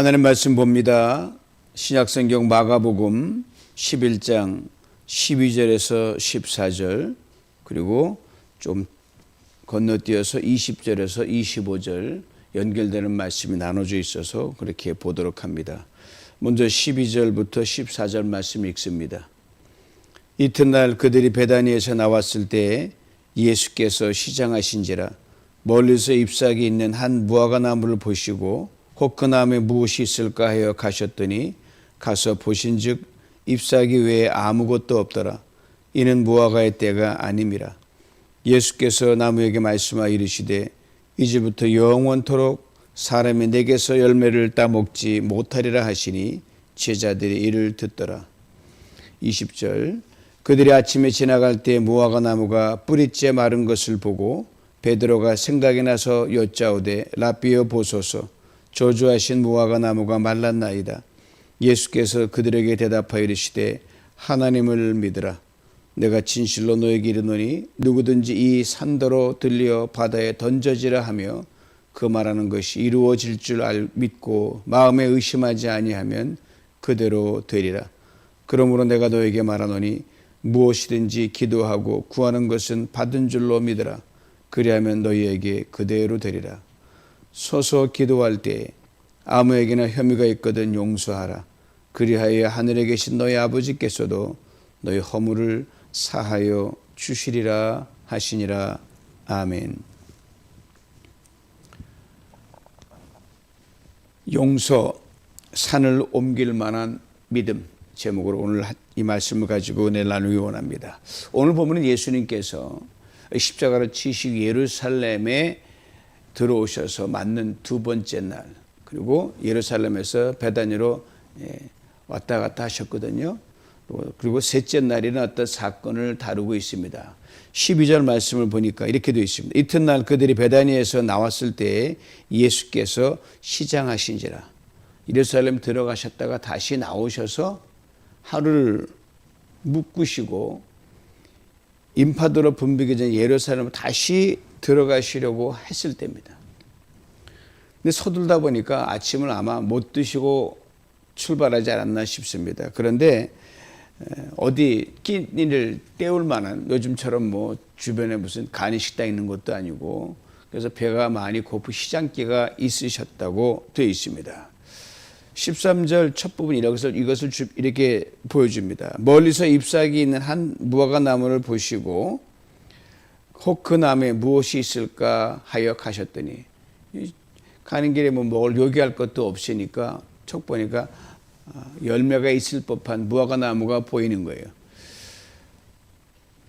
하나님 말씀 봅니다. 신약성경 마가복음 11장 12절에서 14절 그리고 좀 건너뛰어서 20절에서 25절 연결되는 말씀이 나눠져 있어서 그렇게 보도록 합니다. 먼저 12절부터 14절 말씀 읽습니다. 이튿날 그들이 베다니에서 나왔을 때 예수께서 시장하신지라 멀리서 잎사귀 있는 한 무화과 나무를 보시고 혹 그 나무에 무엇이 있을까 하여 가셨더니 가서 보신즉 잎사귀 외에 아무것도 없더라. 이는 무화과의 때가 아님이라. 예수께서 나무에게 말씀하여 이르시되 이제부터 영원토록 사람이 내게서 열매를 따 먹지 못하리라 하시니 제자들이 이를 듣더라. 20절. 그들이 아침에 지나갈 때 무화과 나무가 뿌리째 마른 것을 보고 베드로가 생각이 나서 여짜오되 라비어 보소서 저주하신 무화과 나무가 말랐나이다. 예수께서 그들에게 대답하여 이르시되 하나님을 믿으라. 내가 진실로 너에게 이르노니 누구든지 이 산더로 들려 바다에 던져지라 하며 그 말하는 것이 이루어질 줄 알, 믿고 마음에 의심하지 아니하면 그대로 되리라. 그러므로 내가 너에게 말하노니 무엇이든지 기도하고 구하는 것은 받은 줄로 믿으라. 그리하면 너희에게 그대로 되리라. 서서 기도할 때 아무에게나 혐의가 있거든 용서하라. 그리하여 하늘에 계신 너희 아버지께서도 너희 허물을 사하여 주시리라 하시니라. 아멘. 용서 산을 옮길 만한 믿음 제목으로 오늘 이 말씀을 가지고 은혜 나누기 원합니다. 오늘 보면 예수님께서 십자가를 치시고 예루살렘에 들어오셔서 맞는 두 번째 날 그리고 예루살렘에서 베다니로 예, 왔다 갔다 하셨거든요. 그리고 셋째 날에는 어떤 사건을 다루고 있습니다. 12절 말씀을 보니까 이렇게 되어 있습니다. 이튿날 그들이 베다니에서 나왔을 때 예수께서 시장하신지라 예루살렘 들어가셨다가 다시 나오셔서 하루를 묵으시고 인파도로 붐비기 전 예루살렘을 다시 들어가시려고 했을 때입니다. 근데 서둘다 보니까 아침을 아마 못 드시고 출발하지 않았나 싶습니다. 그런데 어디 끼니를 때울 만한 요즘처럼 뭐 주변에 무슨 간이 식당 있는 것도 아니고 그래서 배가 많이 고프 시장기가 있으셨다고 되어 있습니다. 13절 첫 부분 이것을, 이것을 이렇게 보여줍니다. 멀리서 잎사귀 있는 한 무화과 나무를 보시고 혹그 나무에 무엇이 있을까 하여 가셨더니 가는 길에 뭐 먹을 요기할 것도 없으니까 척 보니까 아, 열매가 있을 법한 무화과 나무가 보이는 거예요.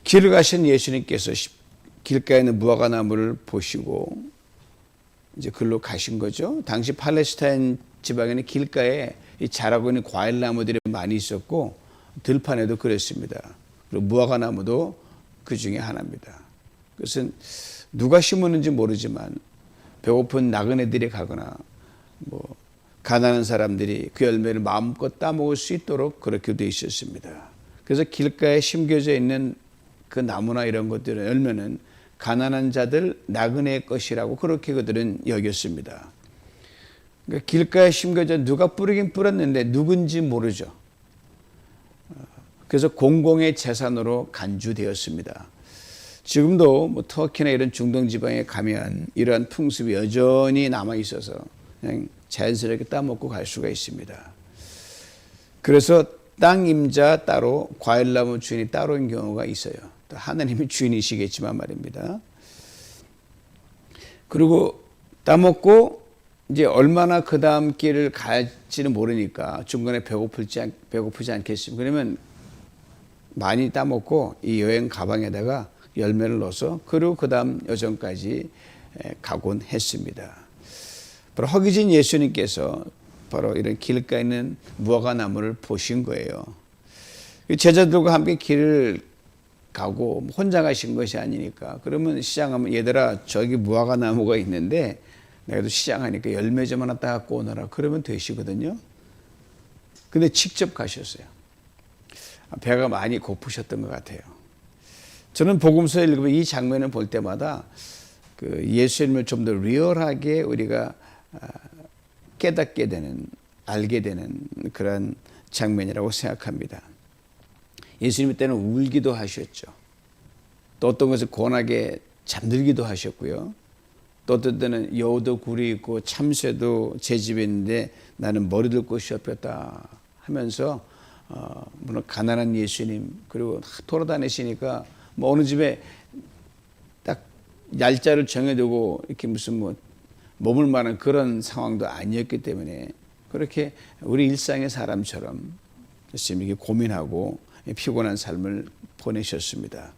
길을 가신 예수님께서 길가에 있는 무화과 나무를 보시고 이제 글로 가신 거죠. 당시 팔레스타인 지방에는 길가에 자라고 있는 과일 나무들이 많이 있었고 들판에도 그랬습니다. 그리고 무화과 나무도 그 중에 하나입니다. 그것은 누가 심었는지 모르지만 배고픈 나그네들이 가거나 뭐 가난한 사람들이 그 열매를 마음껏 따먹을 수 있도록 그렇게 되어 있었습니다. 그래서 길가에 심겨져 있는 그 나무나 이런 것들은 열매는 가난한 자들 나그네의 것이라고 그렇게 그들은 여겼습니다. 그러니까 길가에 심겨져 누가 뿌리긴 뿌렸는데 누군지 모르죠. 그래서 공공의 재산으로 간주되었습니다. 지금도 뭐 터키나 이런 중동 지방에 가면 이러한 풍습이 여전히 남아 있어서 그냥 자연스럽게 따먹고 갈 수가 있습니다. 그래서 땅 임자 따로 과일나무 주인이 따로인 경우가 있어요. 하나님이 주인이시겠지만 말입니다. 그리고 따먹고 이제 얼마나 그 다음 길을 갈지는 모르니까 중간에 배고플지 배고프지 않겠습니까? 그러면 많이 따먹고 이 여행 가방에다가 열매를 넣어서 그리고 그 다음 여정까지 가곤 했습니다. 바로 허기진 예수님께서 바로 이런 길가에 있는 무화과 나무를 보신 거예요. 제자들과 함께 길을 가고 혼자 가신 것이 아니니까 그러면 시장하면 얘들아 저기 무화과 나무가 있는데 내가 또 시장하니까 열매 좀 하나 따 갖고 오너라 그러면 되시거든요. 근데 직접 가셨어요. 배가 많이 고프셨던 것 같아요. 저는 복음서 읽으면 이 장면을 볼 때마다 그 예수님을 좀 더 리얼하게 우리가 아, 깨닫게 되는 알게 되는 그런 장면이라고 생각합니다. 예수님 때는 울기도 하셨죠. 또 어떤 것을 권하게 잠들기도 하셨고요. 또 어떤 때는 여우도 굴이 있고 참새도 제 집에 있는데 나는 머리들 곳이 없었다 하면서 어, 물론 가난한 예수님 그리고 돌아다니시니까 뭐 어느 집에 딱 날짜를 정해두고 이렇게 무슨 뭐 머물 만한 그런 상황도 아니었기 때문에 그렇게 우리 일상의 사람처럼 열심히 이렇게 고민하고 피곤한 삶을 보내셨습니다.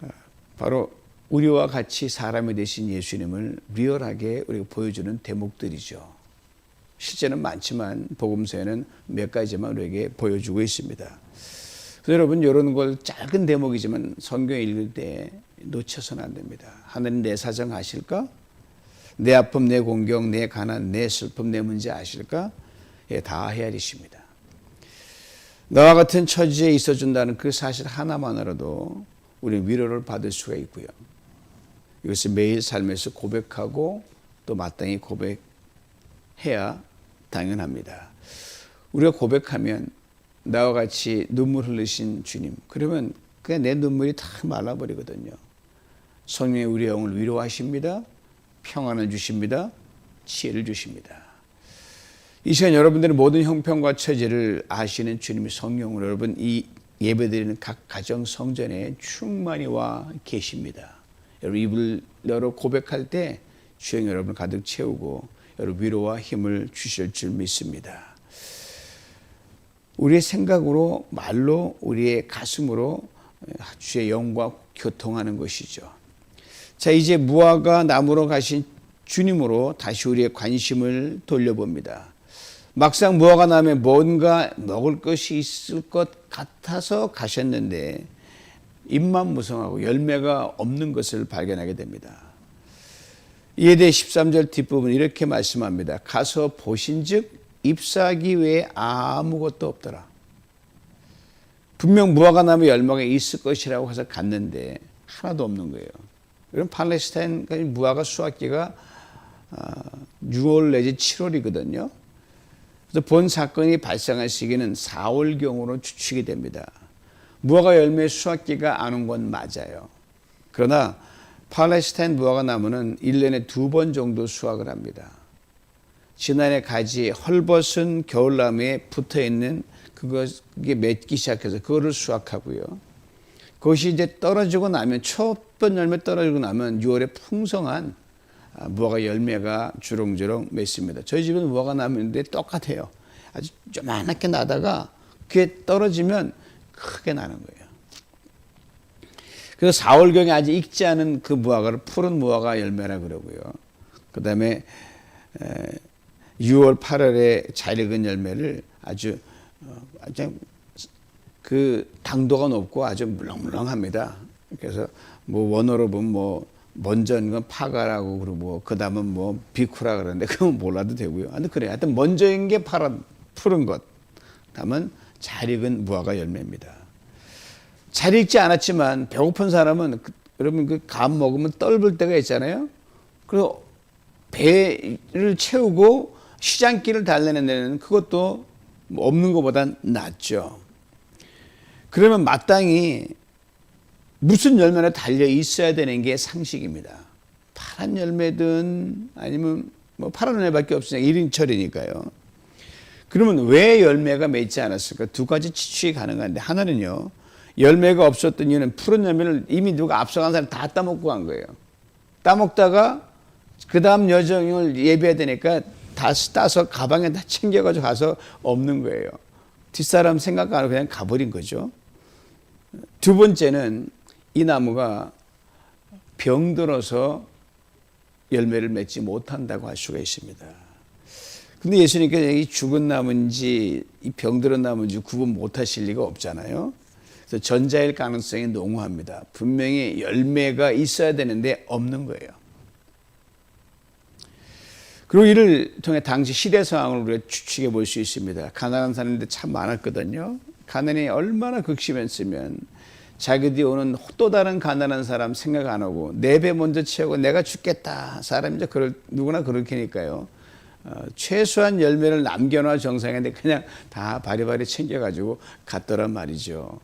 어, 바로 우리와 같이 사람이 되신 예수님을 리얼하게 우리가 보여주는 대목들이죠. 실제는 많지만 복음서에는 몇 가지만 우리에게 보여주고 있습니다. 그래서 여러분 이런 걸 작은 대목이지만 성경 읽을 때 놓쳐서는 안 됩니다. 하나님 내 사정 아실까? 내 아픔, 내 공경, 내 가난, 내 슬픔, 내 문제 아실까? 예, 다 헤아리십니다. 나와 같은 처지에 있어준다는 그 사실 하나만으로도 우리 위로를 받을 수가 있고요. 이것을 매일 삶에서 고백하고 또 마땅히 고백해야 당연합니다. 우리가 고백하면 나와 같이 눈물 흘리신 주님, 그러면 그냥 내 눈물이 다 말라버리거든요. 성령이 우리 영을 위로하십니다. 평안을 주십니다. 지혜를 주십니다. 이 시간 여러분들의 모든 형편과 처지를 아시는 주님의 성령으로 여러분 이 예배드리는 각 가정 성전에 충만히 와 계십니다. 여러분 입을 열어 고백할 때 주영 여러분 가득 채우고 여러분 위로와 힘을 주실 줄 믿습니다. 우리의 생각으로 말로 우리의 가슴으로 주의 영과 교통하는 것이죠. 자 이제 무화과 나무로 가신 주님으로 다시 우리의 관심을 돌려봅니다. 막상 무화과 나무에 뭔가 먹을 것이 있을 것 같아서 가셨는데 입만 무성하고 열매가 없는 것을 발견하게 됩니다. 이에 대해 13절 뒷부분 이렇게 말씀합니다. 가서 보신즉 잎사귀 외에 아무것도 없더라. 분명 무화과 나무 열매가 있을 것이라고 해서 갔는데 하나도 없는 거예요. 그럼 팔레스타인 무화과 수확기가 6월 내지 7월이거든요. 그래서 본 사건이 발생할 시기는 4월경으로 추측이 됩니다. 무화과 열매 수확기가 안 온 건 맞아요. 그러나 팔레스타인 무화과 나무는 1년에 두 번 정도 수확을 합니다. 지난해 가지에 헐벗은 겨울나무에 붙어 있는 그게 맺기 시작해서 그거를 수확하고요. 그것이 이제 떨어지고 나면 첫번 열매 떨어지고 나면 6월에 풍성한 무화과 열매가 주렁주렁 맺습니다. 저희 집은 무화과 나무인데 똑같아요. 아주 조그맣게 나다가 그게 떨어지면 크게 나는 거예요. 그래서 4월경에 아직 익지 않은 그 무화과를 푸른 무화과 열매라 그러고요. 그 다음에 6월, 8월에 잘 익은 열매를 아주 아주 그 당도가 높고 아주 물렁물렁합니다. 그래서 뭐 원어로 보면 뭐 먼저인 건 파가라고 그러고 그 다음은 뭐 비쿠라 그러는데 그건 몰라도 되고요. 근데 그래. 하여튼 먼저인 게 파란 푸른 것. 다음은 잘 익은 무화과 열매입니다. 잘 익지 않았지만 배고픈 사람은 그, 여러분 그 감 먹으면 떫을 때가 있잖아요. 그리고 배를 채우고 시장길을 달래는 데는 그것도 뭐 없는 것보단 낫죠. 그러면 마땅히 무슨 열매나 달려 있어야 되는 게 상식입니다. 파란 열매든 아니면 뭐 파란 열매밖에 없으니까 일인철이니까요. 그러면 왜 열매가 맺지 않았을까? 두 가지 추측이 가능한데 하나는요. 열매가 없었던 이유는 푸른 열매를 이미 누가 앞서간 사람이 다 따먹고 간 거예요. 따먹다가 그 다음 여정을 예배해야 되니까 다 따서 가방에 다 챙겨가지고 가서 없는 거예요. 뒷사람 생각 안 하고 그냥 가버린 거죠. 두 번째는 이 나무가 병들어서 열매를 맺지 못한다고 할 수가 있습니다. 근데 예수님께서 이 죽은 나무인지 이 병들은 나무인지 구분 못 하실 리가 없잖아요. 그래서 전자일 가능성이 농후합니다. 분명히 열매가 있어야 되는데 없는 거예요. 그리고 이를 통해 당시 시대 상황을 우리가 추측해 볼 수 있습니다. 가난한 사람들 참 많았거든요. 가난이 얼마나 극심했으면 자기들이 오는 또 다른 가난한 사람 생각 안 하고 내 배 먼저 채우고 내가 죽겠다. 사람 이 제 그럴 누구나 그렇게니까요. 어, 최소한 열매를 남겨놔 정상인데 그냥 다 바리바리 챙겨가지고 갔더란 말이죠.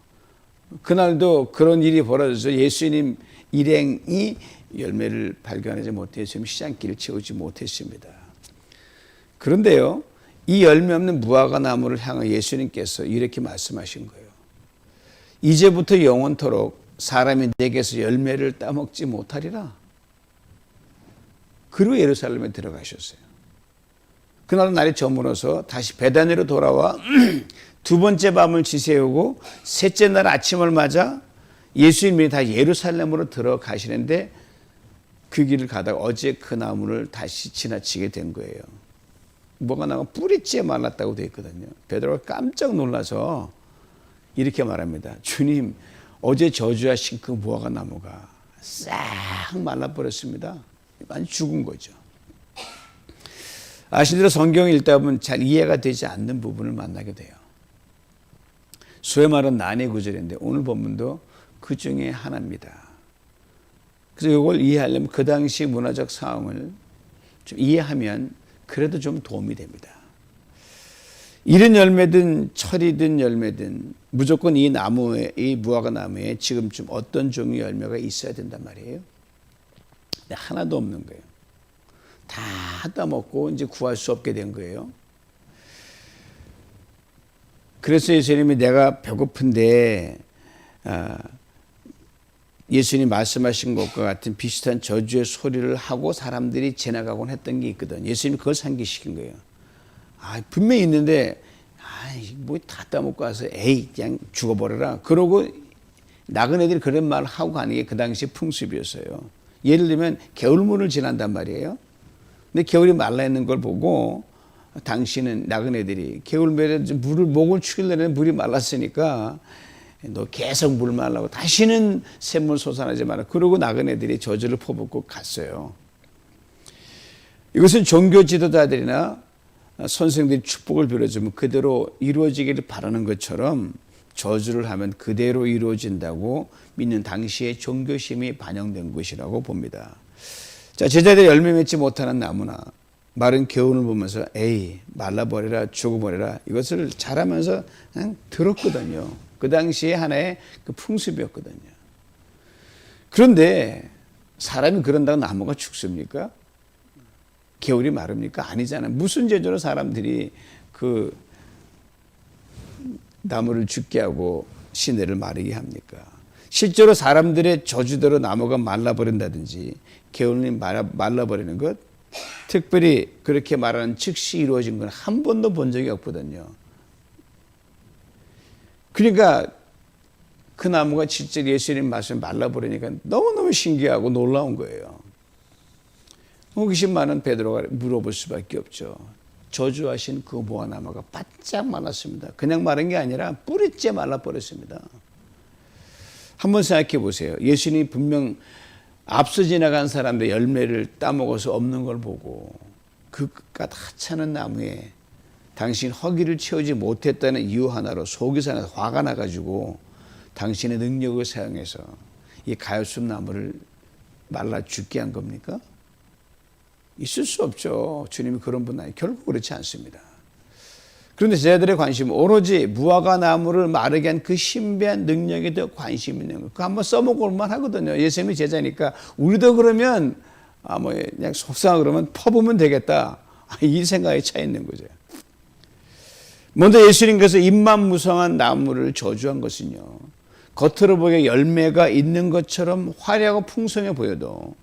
그날도 그런 일이 벌어져서 예수님 일행이 열매를 발견하지 지금 시장길을 채우지 못했습니다. 그런데요, 이 열매 없는 무화과 나무를 향해 예수님께서 이렇게 말씀하신 거예요. 이제부터 영원토록 사람이 내게서 열매를 따먹지 못하리라. 그리고 예루살렘에 들어가셨어요. 그날 날이 저물어서 다시 베다니로 돌아와 두 번째 밤을 지새우고 셋째 날 아침을 맞아 예수님이 다 예루살렘으로 들어가시는데 그 길을 가다가 어제 그 나무를 다시 지나치게 된 거예요. 뭐가 나가 뿌리째 말랐다고 되어 있거든요. 베드로가 깜짝 놀라서 이렇게 말합니다. 주님, 어제 저주하신 그 무화과 나무가 싹 말라버렸습니다. 많이 죽은 거죠. 아시대로 성경 읽다 보면 잘 이해가 되지 않는 부분을 만나게 돼요. 소위 말하는 난해 구절인데 오늘 본문도 그 중에 하나입니다. 그래서 이걸 이해하려면 그 당시 문화적 상황을 좀 이해하면 그래도 좀 도움이 됩니다. 이른 열매든 철이든 열매든 무조건 이 나무에 이 무화과 나무에 지금쯤 어떤 종의 열매가 있어야 된단 말이에요. 근데 하나도 없는 거예요. 다 따먹고 이제 구할 수 없게 된 거예요. 그래서 예수님이 내가 배고픈데 아, 예수님 말씀하신 것과 같은 비슷한 저주의 소리를 하고 사람들이 지나가곤 했던 게 있거든. 예수님이 그걸 상기시킨 거예요. 아, 분명히 있는데, 아, 뭐다 따먹고 와서, 에이, 그냥 죽어버려라. 그러고 나그네들이 그런 말을 하고 가는 게 그 당시 풍습이었어요. 예를 들면, 겨울물을 지난단 말이에요. 근데 겨울이 말라 있는 걸 보고, 당신은 나그네들이 겨울물에 물을 목을 축이려는 물이 말랐으니까 너 계속 물 말라고 다시는 샘물 솟아나지 마라. 그러고 나그네들이 저주를 퍼붓고 갔어요. 이것은 종교 지도자들이나 선생들이 축복을 빌어주면 그대로 이루어지기를 바라는 것처럼 저주를 하면 그대로 이루어진다고 믿는 당시의 종교심이 반영된 것이라고 봅니다. 자, 제자들이 열매 맺지 못하는 나무나 마른 겨울을 보면서 에이 말라버려라 죽어버려라 이것을 잘하면서 그냥 들었거든요. 그 당시에 하나의 그 풍습이었거든요. 그런데 사람이 그런다고 나무가 죽습니까? 겨울이 마릅니까? 아니잖아요. 무슨 제조로 사람들이 그 나무를 죽게 하고 시내를 마르게 합니까? 실제로 사람들의 저주대로 나무가 말라버린다든지 겨울이 말라버리는 것 특별히 그렇게 말하는 즉시 이루어진 건 한 번도 본 적이 없거든요. 그러니까 그 나무가 진짜 예수님 말씀 말라버리니까 너무너무 신기하고 놀라운 거예요. 호기심 많은 베드로가 물어볼 수밖에 없죠. 저주하신 그 무화나무가 바짝 말랐습니다. 그냥 마른 게 아니라 뿌리째 말라버렸습니다. 한번 생각해 보세요. 예수님이 분명 앞서 지나간 사람들 열매를 따먹어서 없는 걸 보고 그 끝과 하찮은 나무에 당신 허기를 채우지 못했다는 이유 하나로 속이 상해서 화가 나가지고 당신의 능력을 사용해서 이 가엾은 나무를 말라 죽게 한 겁니까? 있을 수 없죠. 주님이 그런 분 아니 결국 그렇지 않습니다. 그런데 제자들의 관심은 오로지 무화과 나무를 마르게 한 그 신비한 능력에 더 관심 있는 거. 그거 한번 써먹을 만 하거든요. 예수님이 제자니까 우리도 그러면 아뭐 그냥 속상하 그러면 퍼보면 되겠다. 이 생각에 차 있는 거죠. 먼저 예수님께서 입만 무성한 나무를 저주한 것은요. 겉으로 보기에 열매가 있는 것처럼 화려하고 풍성해 보여도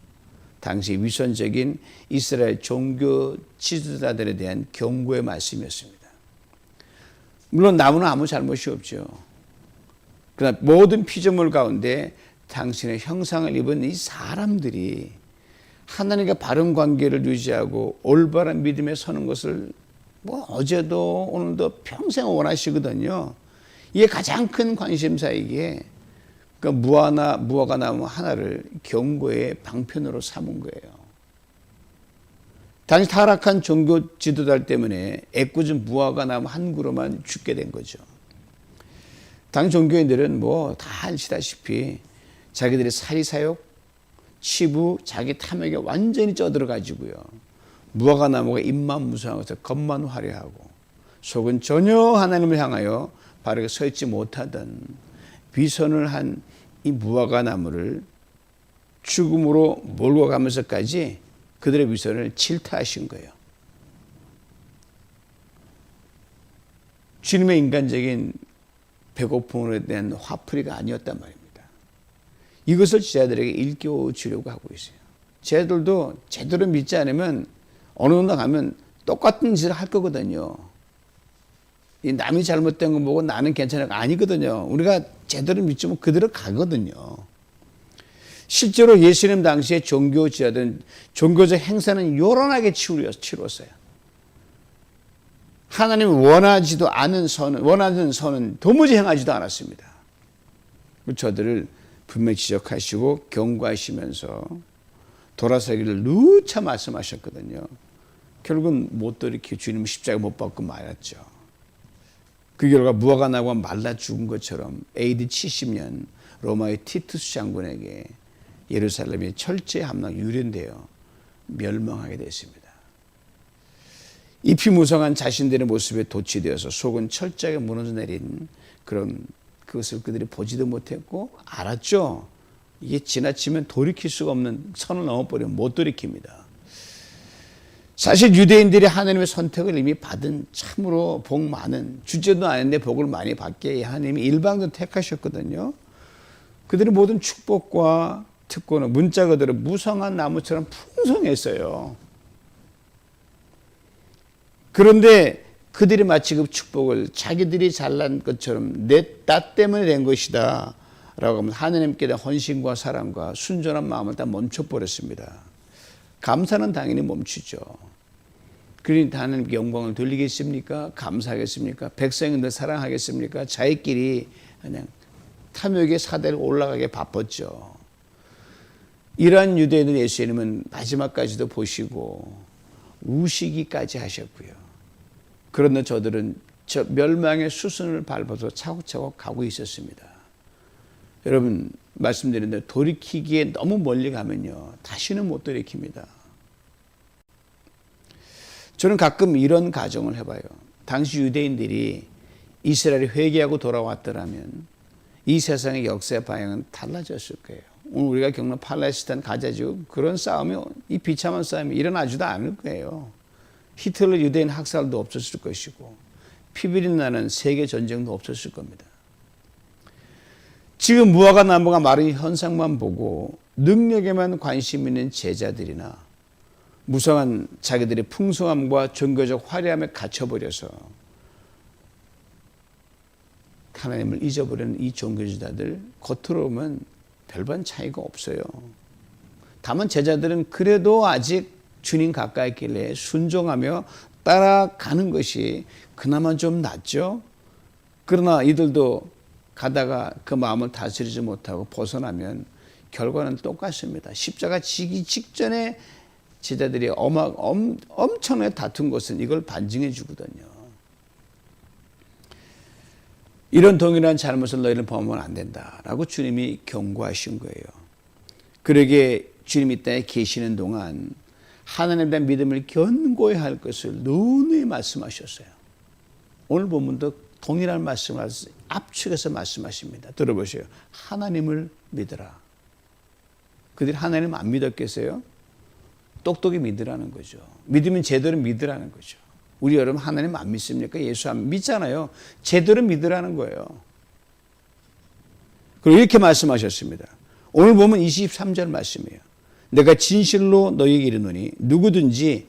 당시 위선적인 이스라엘 종교 지도자들에 대한 경고의 말씀이었습니다. 물론 나무는 아무 잘못이 없죠. 그러나 모든 피조물 가운데 당신의 형상을 입은 이 사람들이 하나님과 바른 관계를 유지하고 올바른 믿음에 서는 것을 뭐 어제도 오늘도 평생 원하시거든요. 이게 가장 큰 관심사이기에 그 무화나 무화과 나무 하나를 경고의 방편으로 삼은 거예요. 당시 타락한 종교 지도자 때문에 애꿎은 무화과 나무 한 그루만 죽게 된 거죠. 당 종교인들은 뭐 다 아시다시피 자기들의 사리사욕, 치부, 자기 탐욕에 완전히 쪄들어 가지고요. 무화과 나무가 잎만 무성해서 겉만 화려하고 속은 전혀 하나님을 향하여 바르게 서 있지 못하던 비선을 한 이 무화과 나무를 죽음으로 몰고 가면서까지 그들의 위선을 질타하신 거예요. 주님의 인간적인 배고픔에 대한 화풀이가 아니었단 말입니다. 이것을 제자들에게 일깨워 주려고 하고 있어요. 제자들도 제대로 믿지 않으면 어느 정도 가면 똑같은 짓을 할 거거든요. 이 남이 잘못된 거 보고 나는 괜찮아가 아니거든요. 우리가 제대로 믿으면 그대로 가거든요. 실제로 예수님 당시에 종교 지하든 종교적 행사는 요란하게 치루었어요. 하나님이 원하지도 않은 선은 원하는 선은 도무지 행하지도 않았습니다. 저들을 분명히 지적하시고 경고하시면서 돌아서기를 누차 말씀하셨거든요. 결국은 못 돌이켜 주님 십자가 못 받고 말았죠. 그 결과 무화과 나무가 말라 죽은 것처럼 AD 70년 로마의 티투스 장군에게 예루살렘이 철저히 함락 유린되어 멸망하게 됐습니다. 잎이 무성한 자신들의 모습에 도취되어서 속은 철저하게 무너져 내린 그런 그것을 그들이 보지도 못했고 알았죠. 이게 지나치면 돌이킬 수가 없는 선을 넘어버리면 못 돌이킵니다. 사실 유대인들이 하나님의 선택을 이미 받은 참으로 복 많은 주제도 아닌데 복을 많이 받게 하나님이 일방적으로 택하셨거든요. 그들의 모든 축복과 특권은 문자 그대로 무성한 나무처럼 풍성했어요. 그런데 그들이 마치 그 축복을 자기들이 잘난 것처럼 내, 나 때문에 된 것이다. 라고 하면 하나님께 대한 헌신과 사랑과 순전한 마음을 다 멈춰버렸습니다. 감사는 당연히 멈추죠. 그러니 하나님께 영광을 돌리겠습니까? 감사하겠습니까? 백성인들 사랑하겠습니까? 자기끼리 그냥 탐욕의 사대를 올라가게 바빴죠. 이러한 유대인들 예수님은 마지막까지도 보시고 우시기까지 하셨고요. 그런데 저들은 저 멸망의 수순을 밟아서 차곡차곡 가고 있었습니다. 여러분 말씀드린 대 돌이키기에 너무 멀리 가면요 다시는 못 돌이킵니다. 저는 가끔 이런 가정을 해봐요. 당시 유대인들이 이스라엘이 회개하고 돌아왔더라면 이 세상의 역사의 방향은 달라졌을 거예요. 오늘 우리가 겪는 팔레스타인 가자지구 그런 싸움이 이 비참한 싸움이 일어나지도 않을 거예요. 히틀러 유대인 학살도 없었을 것이고 피비린 나는 세계 전쟁도 없었을 겁니다. 지금 무화과 나무가 마른 현상만 보고 능력에만 관심 있는 제자들이나 무성한 자기들의 풍성함과 종교적 화려함에 갇혀버려서 하나님을 잊어버리는 이 종교지자들 겉으로 보면 별반 차이가 없어요. 다만 제자들은 그래도 아직 주님 가까이 있길래 순종하며 따라가는 것이 그나마 좀 낫죠. 그러나 이들도 가다가 그 마음을 다스리지 못하고 벗어나면 결과는 똑같습니다. 십자가 지기 직전에 제자들이 어마, 엄, 엄청나게 다툰 것은 이걸 반증해 주거든요. 이런 동일한 잘못을 너희는 범하면 안 된다 라고 주님이 경고하신 거예요. 그러게 주님이 땅에 계시는 동안 하나님에 대한 믿음을 견고히 할 것을 누누이 말씀하셨어요. 오늘 본문도 동일한 말씀을 압축해서 말씀하십니다. 들어보세요. 하나님을 믿으라. 그들이 하나님 안 믿었겠어요? 똑똑히 믿으라는 거죠. 믿으면 제대로 믿으라는 거죠. 우리 여러분 하나님 안 믿습니까? 예수 안 믿잖아요. 제대로 믿으라는 거예요. 그리고 이렇게 말씀하셨습니다. 오늘 보면 23절 말씀이에요. 내가 진실로 너희에게 이르노니 누구든지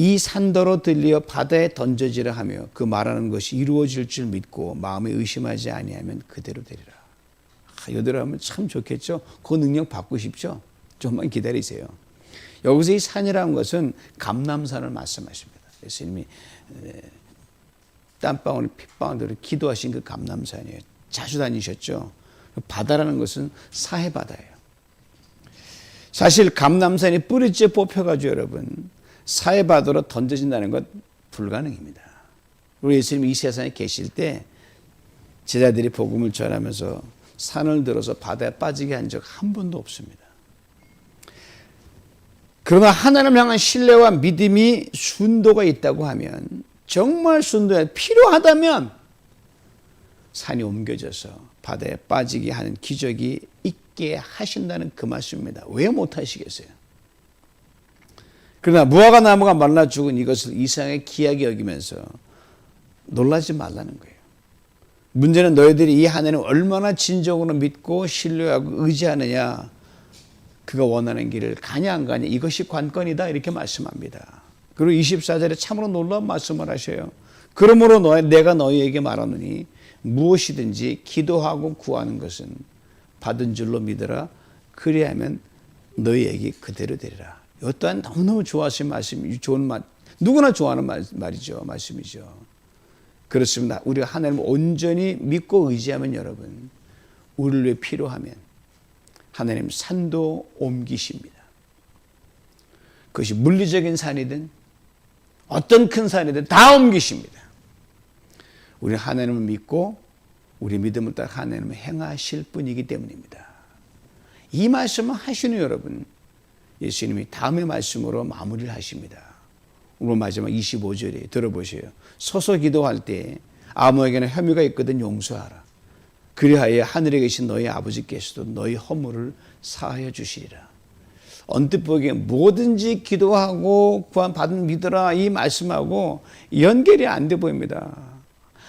이 산더러 들려 바다에 던져지라 하며 그 말하는 것이 이루어질 줄 믿고 마음에 의심하지 아니하면 그대로 되리라. 아, 이대로 하면 참 좋겠죠. 그 능력 받고 싶죠. 좀만 기다리세요. 여기서 이 산이라는 것은 감남산을 말씀하십니다. 예수님이 땀방울, 핏방울들을 기도하신 그 감남산이에요. 자주 다니셨죠. 바다라는 것은 사해바다예요. 사실 감남산이 뿌리째 뽑혀가지고 여러분 사해바다로 던져진다는 것 불가능입니다. 우리 예수님이 이 세상에 계실 때 제자들이 복음을 전하면서 산을 들어서 바다에 빠지게 한 적 한 번도 없습니다. 그러나 하나님을 향한 신뢰와 믿음이 순도가 있다고 하면 정말 순도가 필요하다면 산이 옮겨져서 바다에 빠지게 하는 기적이 있게 하신다는 그 말씀입니다. 왜 못하시겠어요? 그러나 무화과 나무가 말라 죽은 이것을 이상하게 귀하게 여기면서 놀라지 말라는 거예요. 문제는 너희들이 이 하나님을 얼마나 진정으로 믿고 신뢰하고 의지하느냐. 그가 원하는 길을 가냐 안 가냐 이것이 관건이다 이렇게 말씀합니다. 그리고 24절에 참으로 놀라운 말씀을 하셔요. 그러므로 너, 내가 너희에게 말하노니 무엇이든지 기도하고 구하는 것은 받은 줄로 믿어라. 그리하면 너희에게 그대로 되리라. 이 또한 너무너무 좋아하신 말씀, 좋은 말, 누구나 좋아하는 말, 말이죠. 말씀이죠. 그렇습니다. 우리가 하나님을 온전히 믿고 의지하면 여러분, 우리를 위해 필요하면 하나님 산도 옮기십니다. 그것이 물리적인 산이든 어떤 큰 산이든 다 옮기십니다. 우리 하나님을 믿고 우리 믿음을 따라 하나님을 행하실 분이기 때문입니다. 이 말씀을 하시는 여러분, 예수님이 다음의 말씀으로 마무리를 하십니다. 오늘 마지막 25절에 들어보세요. 서서 기도할 때 아무에게나 혐의가 있거든 용서하라. 그리하여 하늘에 계신 너희 아버지께서도 너희 허물을 사하여 주시리라. 언뜻 보기에 뭐든지 기도하고 구한 받은 믿으라 이 말씀하고 연결이 안 돼 보입니다.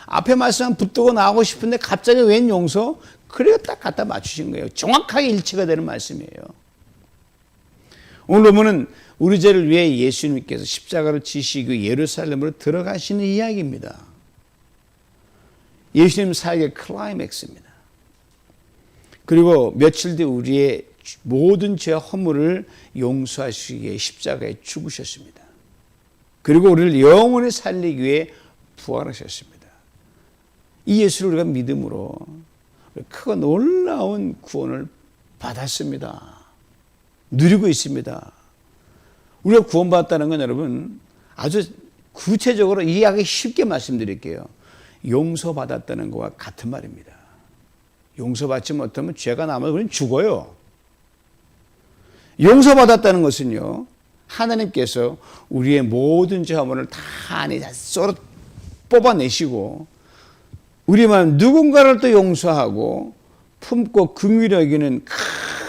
앞에 말씀은 붙들고 나가고 싶은데 갑자기 웬 용서? 그래요 딱 갖다 맞추신 거예요. 정확하게 일치가 되는 말씀이에요. 오늘 보면은 우리 죄를 위해 예수님께서 십자가를 지시고 예루살렘으로 들어가시는 이야기입니다. 예수님 사역의 클라이맥스입니다. 그리고 며칠 뒤 우리의 모든 죄와 허물을 용서하시기 위해 십자가에 죽으셨습니다. 그리고 우리를 영원히 살리기 위해 부활하셨습니다. 이 예수를 우리가 믿음으로 크고 놀라운 구원을 받았습니다. 누리고 있습니다. 우리가 구원받았다는 건 여러분 아주 구체적으로 이해하기 쉽게 말씀드릴게요. 용서받았다는 것과 같은 말입니다. 용서받지 못하면 죄가 남아 그냥 죽어요. 용서받았다는 것은요. 하나님께서 우리의 모든 죄화물을 다 안에 썰어 뽑아내시고 우리만 누군가를 또 용서하고 품고 긍휼히 여기는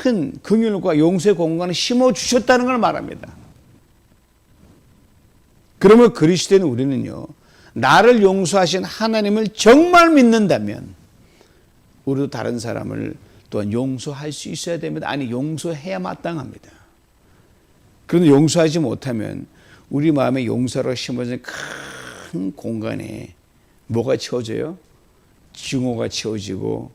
큰 긍휼과 용서의 공간을 심어 주셨다는 걸 말합니다. 그러면 그리스도인 우리는요. 나를 용서하신 하나님을 정말 믿는다면 우리도 다른 사람을 또한 용서할 수 있어야 됩니다. 아니 용서해야 마땅합니다. 그런데 용서하지 못하면 우리 마음에 용서로 심어진 큰 공간에 뭐가 채워져요? 증오가 채워지고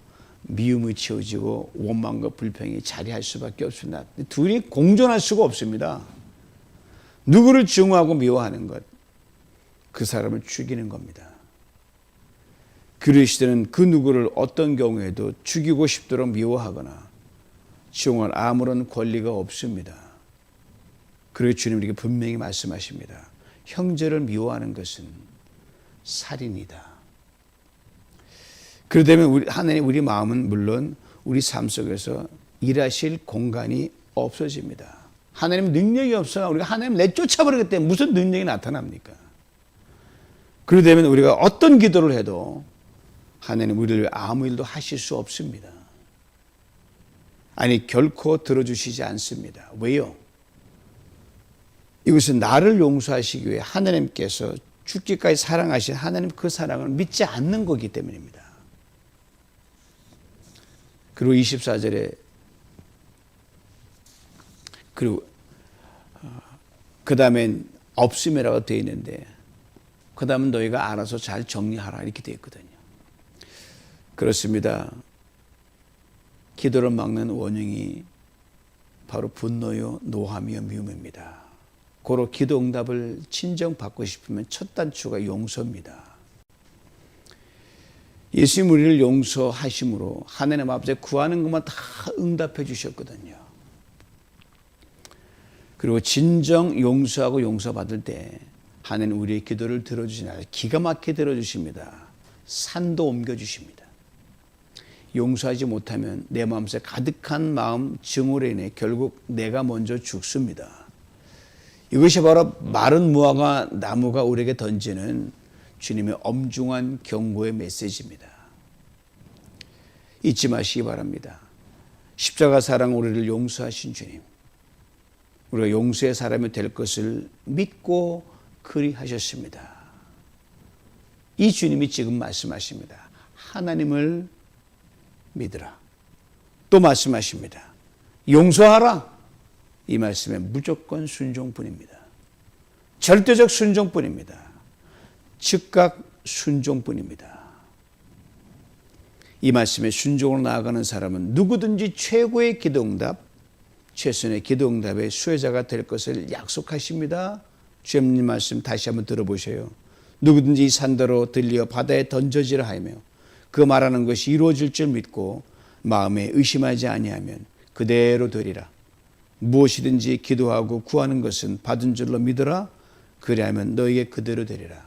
미움이 채워지고 원망과 불평이 자리할 수밖에 없습니다. 둘이 공존할 수가 없습니다. 누구를 증오하고 미워하는 것, 그 사람을 죽이는 겁니다. 그리스도는 그 누구를 어떤 경우에도 죽이고 싶도록 미워하거나 증오할 아무런 권리가 없습니다. 그리고 주님 우리에게 분명히 말씀하십니다. 형제를 미워하는 것은 살인이다. 그러다면 우리 하나님 우리 마음은 물론 우리 삶 속에서 일하실 공간이 없어집니다. 하나님 능력이 없어요. 우리가 하나님 내쫓아버리기 때문에 무슨 능력이 나타납니까? 그러다면 우리가 어떤 기도를 해도 하나님 우리를 아무 일도 하실 수 없습니다. 아니 결코 들어주시지 않습니다. 왜요? 이것은 나를 용서하시기 위해 하나님께서 죽기까지 사랑하신 하나님 그 사랑을 믿지 않는 거기 때문입니다. 그리고 24절에 그리고 그 다음엔 없음이라고 되어 있는데 그 다음은 너희가 알아서 잘 정리하라 이렇게 되어 있거든요. 그렇습니다. 기도를 막는 원흉이 바로 분노요, 노함이요, 미움입니다. 고로 기도 응답을 친정 받고 싶으면 첫 단추가 용서입니다. 예수님 우리를 용서하심으로 하나님 앞에 구하는 것만 다 응답해 주셨거든요. 그리고 진정 용서하고 용서받을 때 하나님 우리의 기도를 들어주시나 기가 막히게 들어주십니다. 산도 옮겨주십니다. 용서하지 못하면 내 마음속에 가득한 마음 증오로 인해 결국 내가 먼저 죽습니다. 이것이 바로 마른 무화과 나무가 우리에게 던지는 주님의 엄중한 경고의 메시지입니다. 잊지 마시기 바랍니다. 십자가 사랑 우리를 용서하신 주님. 우리가 용서의 사람이 될 것을 믿고 그리하셨습니다. 이 주님이 지금 말씀하십니다. 하나님을 믿으라. 또 말씀하십니다. 용서하라. 이 말씀에 무조건 순종뿐입니다. 절대적 순종뿐입니다. 즉각 순종뿐입니다. 이 말씀에 순종으로 나아가는 사람은 누구든지 최고의 기도응답, 최선의 기도응답의 수혜자가 될 것을 약속하십니다. 주님 말씀 다시 한번 들어보세요. 누구든지 이 산더러 들려 바다에 던져지라 하며 그 말하는 것이 이루어질 줄 믿고 마음에 의심하지 아니하면 그대로 되리라. 무엇이든지 기도하고 구하는 것은 받은 줄로 믿어라. 그리하면 너에게 그대로 되리라.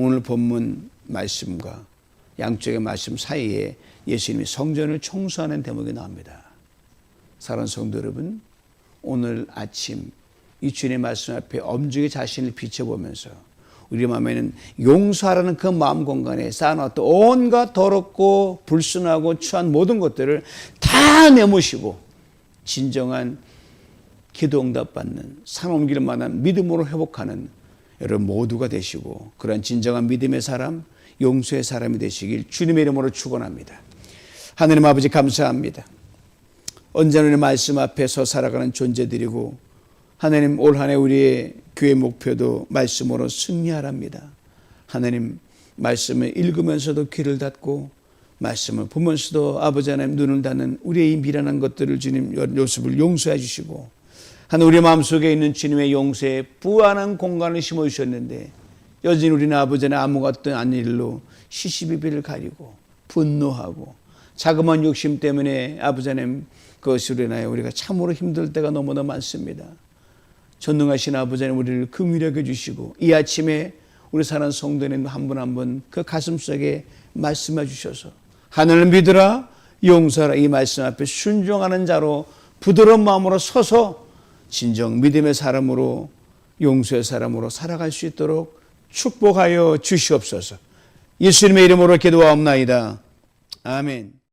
오늘 본문 말씀과 양쪽의 말씀 사이에 예수님이 성전을 청소하는 대목이 나옵니다. 사랑하는 성도 여러분, 오늘 아침 이 주님의 말씀 앞에 엄중히 자신을 비춰보면서 우리 마음에는 용서하라는 그 마음 공간에 쌓아놨던 온갖 더럽고 불순하고 추한 모든 것들을 다 내모시고 진정한 기도 응답 받는 산 옮길 만한 믿음으로 회복하는 여러분 모두가 되시고 그런 진정한 믿음의 사람, 용서의 사람이 되시길 주님의 이름으로 축원합니다. 하느님 아버지 감사합니다. 언제나 말씀 앞에 서 살아가는 존재들이고 하나님 올 한해 우리의 교회 목표도 말씀으로 승리하랍니다. 하나님 말씀을 읽으면서도 귀를 닫고 말씀을 보면서도 아버지 하나님 눈을 닫는 우리의 이 미련한 것들을 주님 요습을 용서해 주시고 하나 우리 마음속에 있는 주님의 용서에 부안한 공간을 심어 주셨는데 여전히 우리는 아버지 하나님 아무것도 아닌 일로 시시비비를 가리고 분노하고 자그마한 욕심 때문에 아버지 하나님 그것으로 인하여 우리가 참으로 힘들 때가 너무나 많습니다. 전능하신 아버지 하나님 우리를 긍휼하게 주시고 이 아침에 우리 사는 성도님 한 분 한 분 그 가슴 속에 말씀해 주셔서 하늘을 믿으라 용서하라 이 말씀 앞에 순종하는 자로 부드러운 마음으로 서서 진정 믿음의 사람으로 용서의 사람으로 살아갈 수 있도록 축복하여 주시옵소서. 예수님의 이름으로 기도하옵나이다. 아멘.